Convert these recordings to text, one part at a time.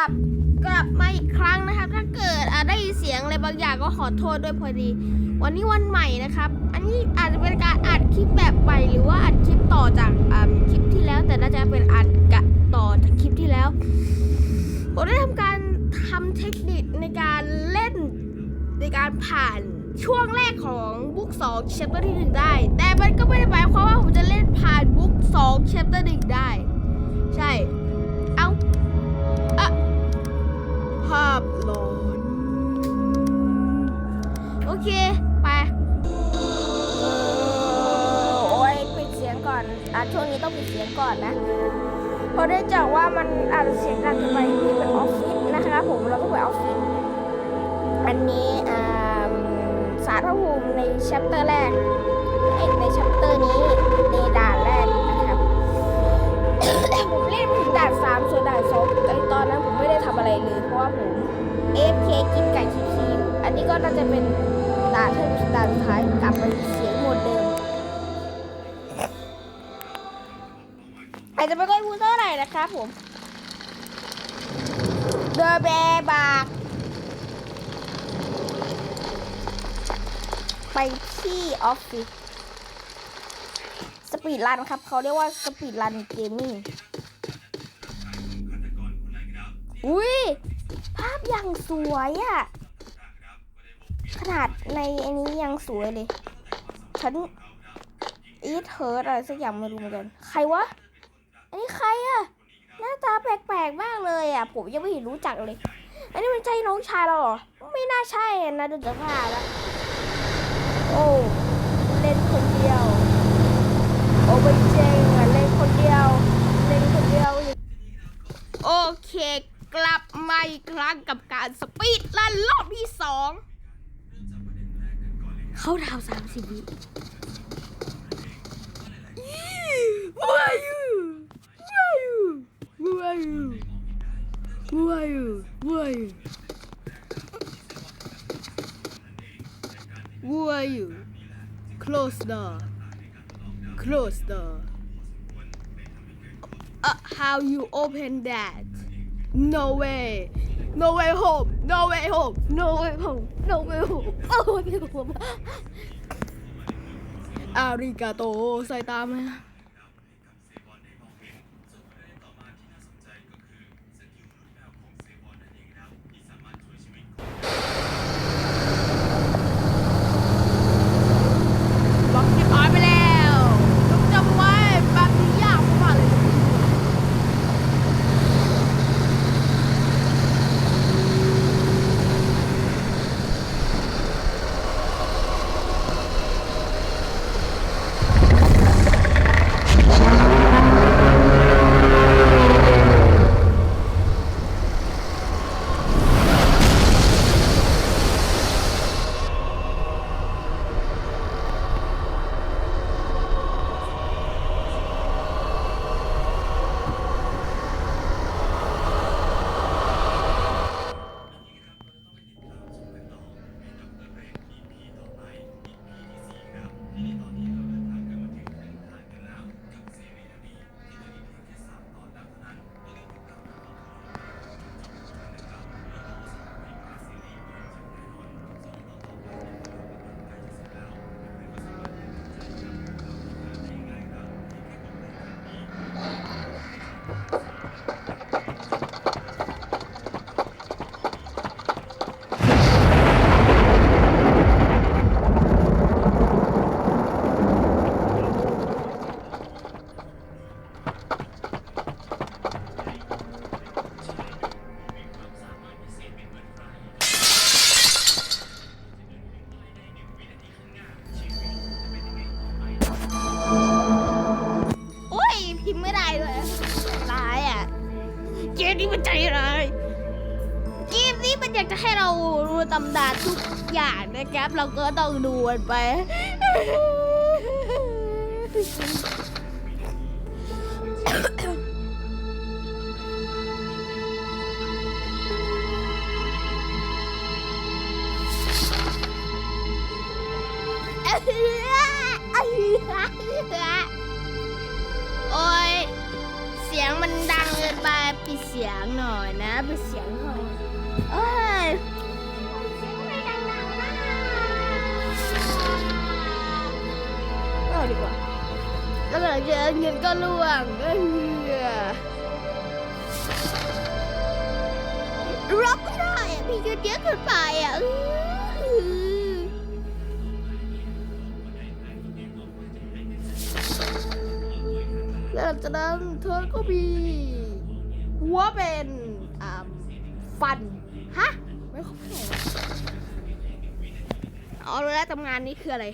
ลับกลับมาอีกครั้งนะครับ ถ้าเกิดได้ยินเสียงอะไรบางอย่างก็ขอโทษด้วยพอดี วันนี้วันใหม่นะครับ อันนี้อาจจะเป็นการอัดคลิปแบบใหม่หรือว่าอัดคลิปต่อจากคลิปที่แล้ว แต่น่าจะเป็นอัดกะต่อจากคลิปที่แล้วผมได้ทำการทำเทคนิคในการเล่นในการผ่านช่วงแรกของบุ๊ก2 chapter ที่1ได้ แต่มันก็ไม่ได้หมายความว่าผมจะเล่นผ่านบุ๊ก2 chapter 1ได้ ใช่ ภาพหลอน โอเค ไป โอ้ยปิดเสียงก่อน อะช่วงนี้ต้องปิดเสียงก่อนนะ เพราะเนื่องจากว่ามันอาจจะเสียงดังเกินไปที่เป็นออฟฟิศนะครับผมเราต้องไปออฟฟิศ อันนี้อ่าสารพระภูมิในชัปเตอร์แรก ในชัปเตอร์นี้ในด่านแร ผมเล่นถึงด่านสามส่วนด่านสองไอตอนนั้นผมไม่ได้ทำอะไรเลย เพราะว่าผมเอฟเคกินไก่คิวอันนี้ก็น่าจะเป็นด่านที่ด่านสุดท้ายกลับมาเสียงโหมดเดิมอาจจะไม่ค่อยพูดเท่าไหร่นะครับผมเดอะแบบากไปที่ออฟฟิศสปีดรันครับ เขาเรียกว่าสปีดรันเกมมิ่ง อุ้ยภาพยังสวยอะขนาดในอันนี้ยังสวยเลย ฉันอีทเฮิร์อะไรสักอย่างไม่รู้เหมือนกัน ใครวะ อันนี้ใครอะหน้าตาแปลกๆมากเลยอะผมยังไม่เห็นรู้จักเลย อันนี้มันใช่น้องชายเราเหรอ ไม่น่าใช่นะดูจากผ้าแล้ว โอ้เล่นคนเดียว โอ้ไม่เจ๋งเล่นคนเดียว เล่นคนเดียว โอเค กลับมาอีกครั้งกับการสปีดลันรอบที่สองเข้าดาวสามสิบวิ Who are you? Who are you? Who are you? Who are you? Who are you? Who are you? Close door. Close door. Uh, how you open that? No way. No way home. No way home. No way home. No way home. No way home. อาริกาโตใส่ตามไหม เกมนี้มันใจร้าย เกมนี้มันอยากจะให้เรารู้ตำนานทุกอย่างนะครับ เราก็ต้องดูมันไป งหน่อยนะเปิดเสียงหน่อยเอ้ยเสียไม่ดังๆนะเอาดีกว่าแล้วเวลาเจอเงินก็ล่วงเอ้ยรับไม่ได้อะพี่เงินเยอะเกินไปอะอื้อแล้วหลังจากนั้นเธอก็มี หัวเป็นฟัน ฮะ ไม่เข้าใจเอารู้แล้วทำงานนี้คืออะไร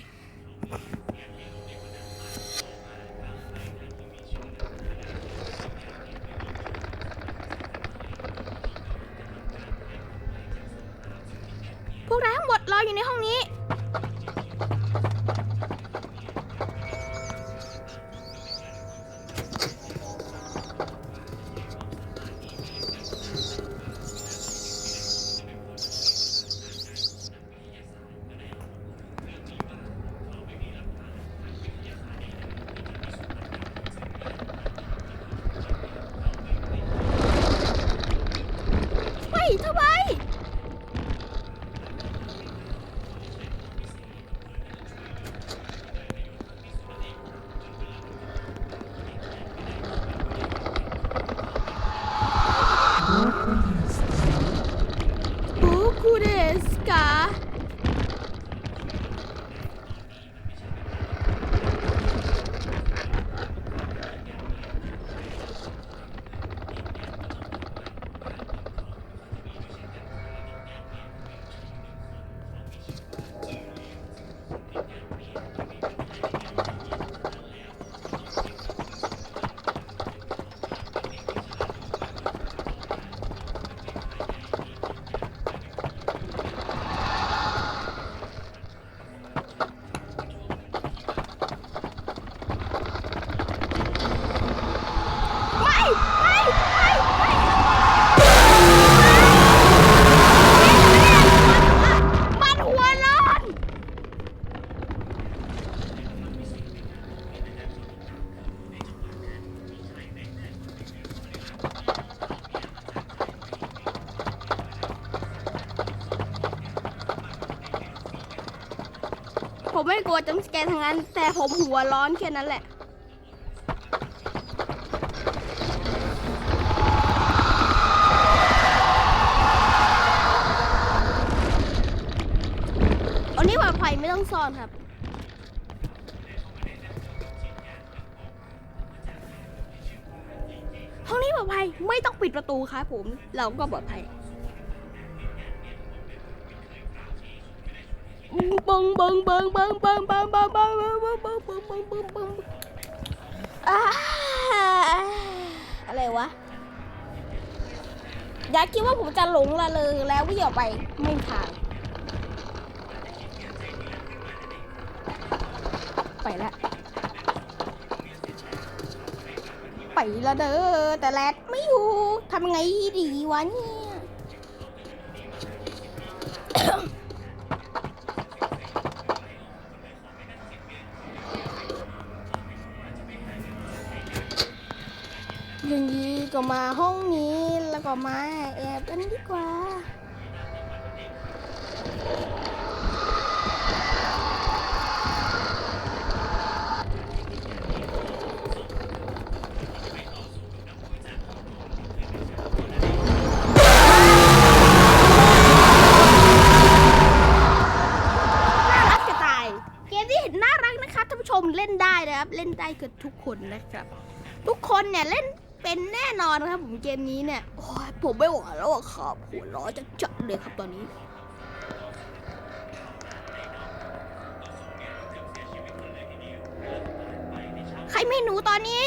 วร้อนแค่นั้นแหละ อันนี้ปลอดภัยไม่ต้องซ่อนครับห้องนี้ปลอดภัยไม่ต้องปิดประตูครับผม เราก็ปลอดภัย บังบังบังบังบังบังบังบังบังบังบังบังบังบังบังอะไรวะย่าคิดว่าผมจะหลงละเลยแล้ววิ่งออกไปไม่ทางไปแล้วไปล้วเด้อแต่แรดไม่อยู่ทำไงดีวะนี่ ก็มาห้องนี้แล้วก็มาแอบกันดีกว่าน่ารักจะตายเกมที่น่ารักนะคะท่านผู้ชมเล่นได้นะครับ เล่นได้เกือบทุกคนนะครับ ทุกคนเนี่ยเล่น อนนะครับผมเกมนี้เนี่ยโอ้ยผมไม่ไหวแล้วอะครับหัวร้อจะจัดเลยครับตอนนี้ใครไม่หนูตอนนี้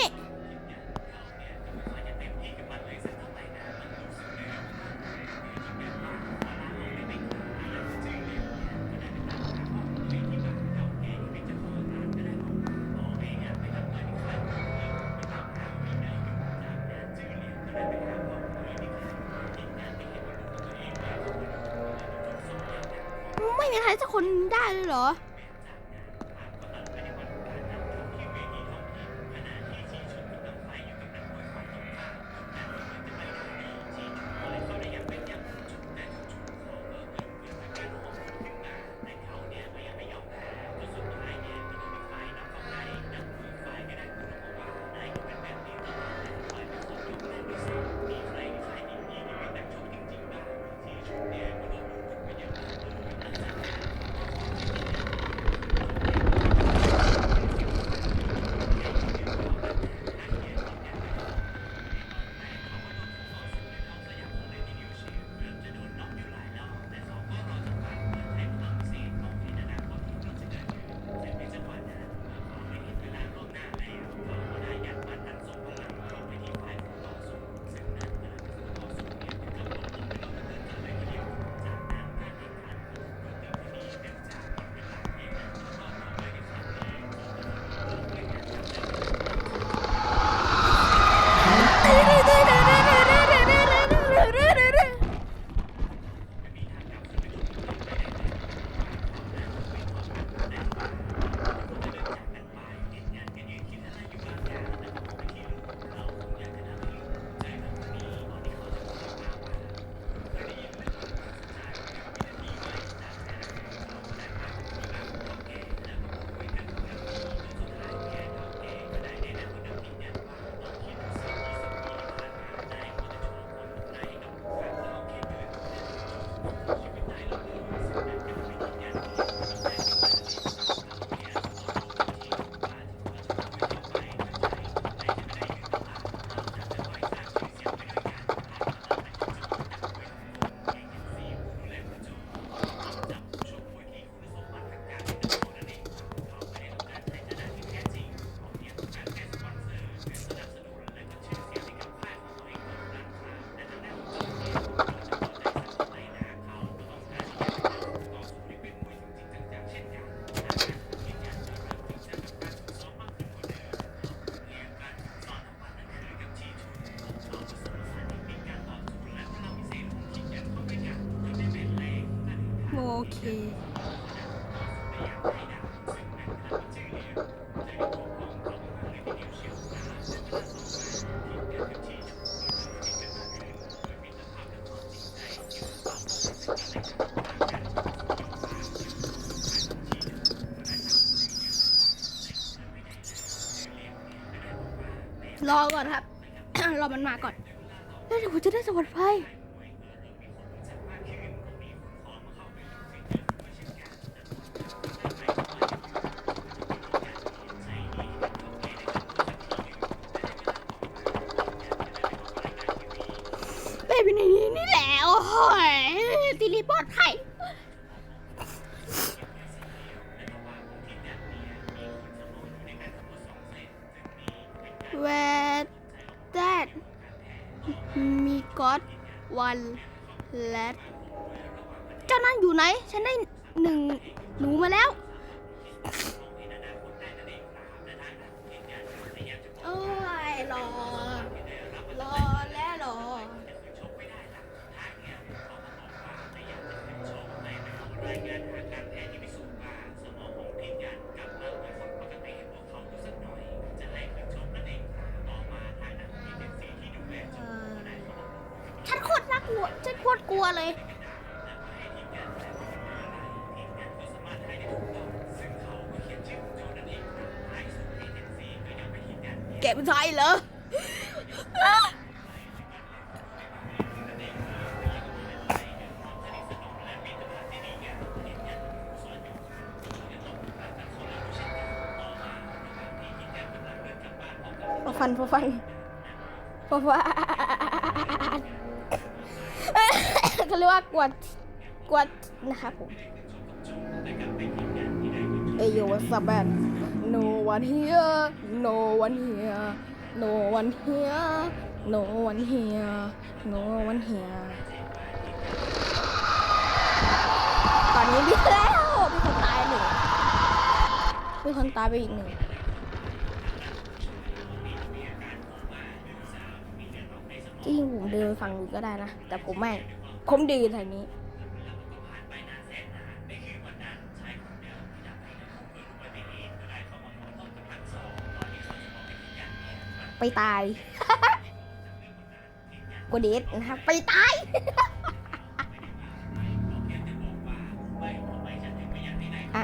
ม่มีใครสักคนได้เลยเหรอ เค รอก่อนครับ รอมันมาก่อน แล้วเดี๋ยวผมจะได้สวัสดิ์ไฟ เลย แกเป็นใครเหรอพอฟันพอฟันพอฟัน เขาเรียกว่ากวดกวดนะครับผมเอโยวัสบัน no one here no one here no one here no one here no one here ตอนนี้มีแล้วมีคนตายหนึ่งมีคนตายไปอีกหนึ่งจริงผมเดินไปฝั่งนู้นก็ได้นะ แต่ผมไม่ ผมเดินทางนี้ไปตายกว่าเดทนะครับไปตายอะ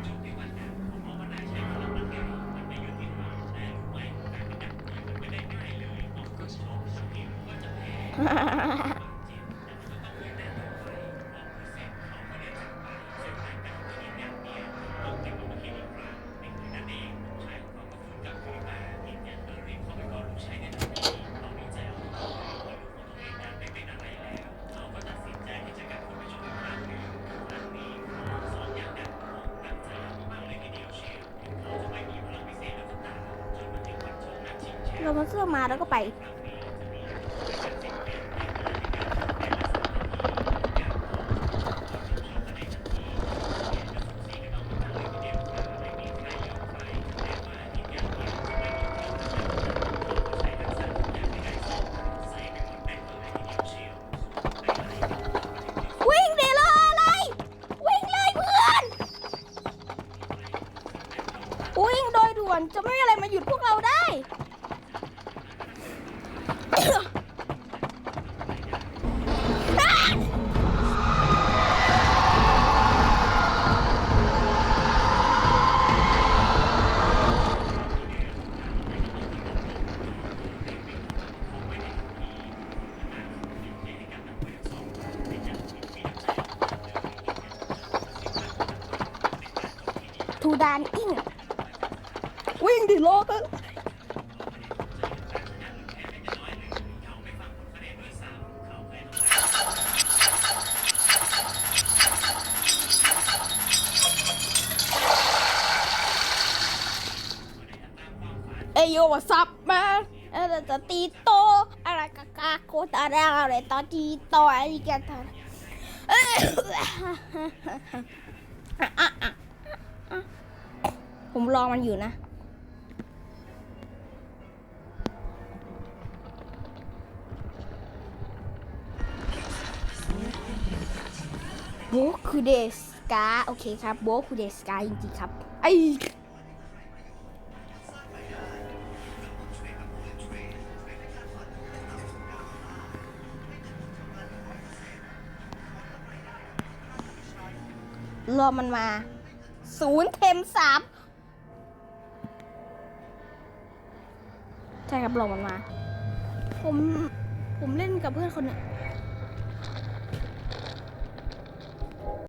เรามาเสื้อมาแล้วก็ไปวิ่งเดี๋ยวอะไรวิ่งเลยเพื่อนวิ่งโดยด่วนจะไม่มีอะไรมาหยุดพวกเราได้ เอยโยวัสับมาเออจะตีโตอะไรกากาโคตารอะไรตอนตีโตอะไรกันทันผมรอมันอยู่นะโหคือเดสกาโอเคครับโบคูเดสกาจริงๆครับไอ รอมันมาศูนย์เทมสามใช่ครับรอมันมา ผม ผมเล่นกับเพื่อนคนหนึง